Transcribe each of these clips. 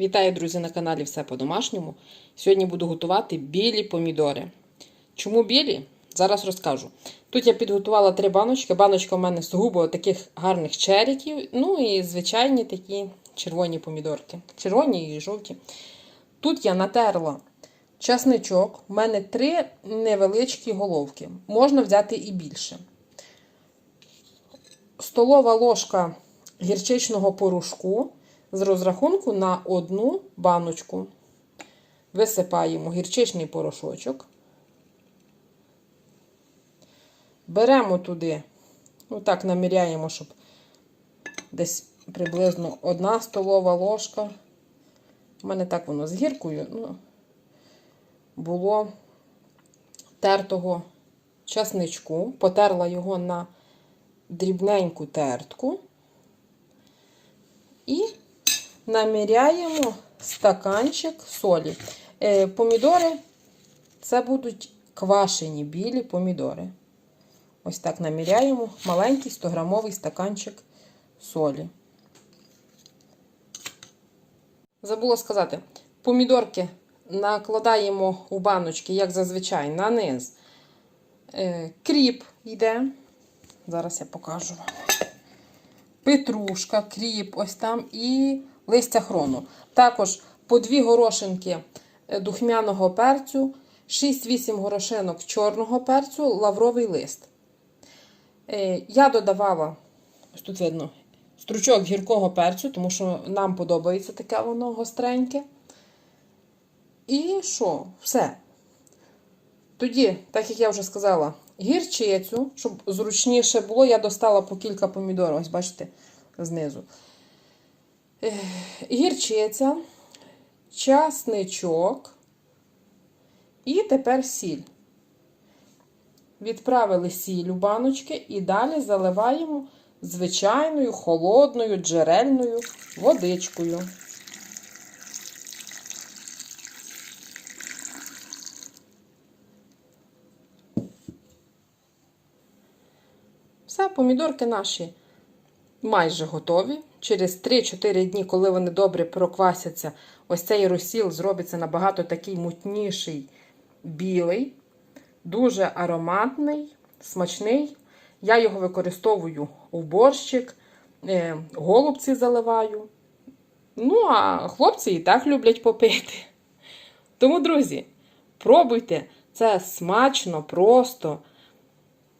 Вітаю, друзі, на каналі Все по-домашньому. Сьогодні буду готувати білі помідори. Чому білі? Зараз розкажу. Тут я підготувала три баночки. Баночка у мене сугубо таких гарних черіків. Ну і звичайні такі червоні помідорки. Червоні і жовті. Тут я натерла часничок. У мене три невеличкі головки. Можна взяти і більше. Столова ложка гірчичного порошку з розрахунку на одну баночку. Висипаємо гірчичний порошочок. Беремо туди, отак наміряємо, щоб десь приблизно одна столова ложка. У мене так воно з гіркою ну, було тертого часничку. Потерла його на дрібненьку тертку. І наміряємо стаканчик солі. Е, помідори це будуть квашені білі помідори. Ось так наміряємо маленький 100-грамовий стаканчик солі. Забула сказати, помідорки накладаємо у баночки, як зазвичай, на низ. Е, кріп йде. Зараз я покажу вам. Петрушка, кріп, ось там і листя хрону. Також по дві горошинки духмяного перцю, 6-8 горошинок чорного перцю, лавровий лист. Я додавала, тут видно, стручок гіркого перцю, тому що нам подобається таке воно гостреньке. І що? Все. Тоді, так як я вже сказала, гірчицю, щоб зручніше було, я достала по кілька помідорів, ось бачите, знизу. Гірчиця, часничок і тепер сіль. Відправили сіль у баночки і далі заливаємо звичайною холодною джерельною водичкою. Все, помідорки наші майже готові. Через 3-4 дні, коли вони добре проквасяться, ось цей розсіл зробиться набагато такий мутніший, білий, дуже ароматний, смачний. Я його використовую в борщик, е, голубці заливаю. Ну, а хлопці і так люблять попити. Тому, друзі, пробуйте, це смачно, просто.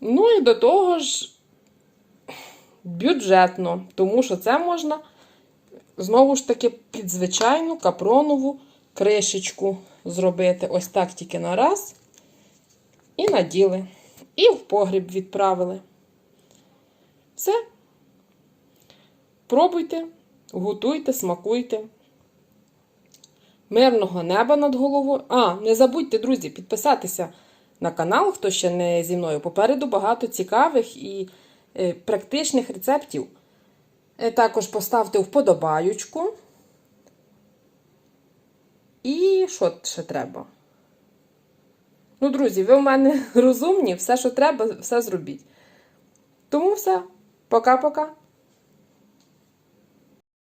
Ну і до того ж бюджетно, тому що це можна знову ж таки під звичайну капронову кришечку зробити. Ось так тільки на раз. І наділи. І в погріб відправили. Все. Пробуйте, готуйте, смакуйте. Мирного неба над головою. А, не забудьте, друзі, підписатися на канал, хто ще не зі мною. Попереду багато цікавих і практичних рецептів. Е, також поставте вподобаючку. І що ще треба? Ну, друзі, ви в мене розумні, все, що треба, все зробіть. Тому все. Пока-пока.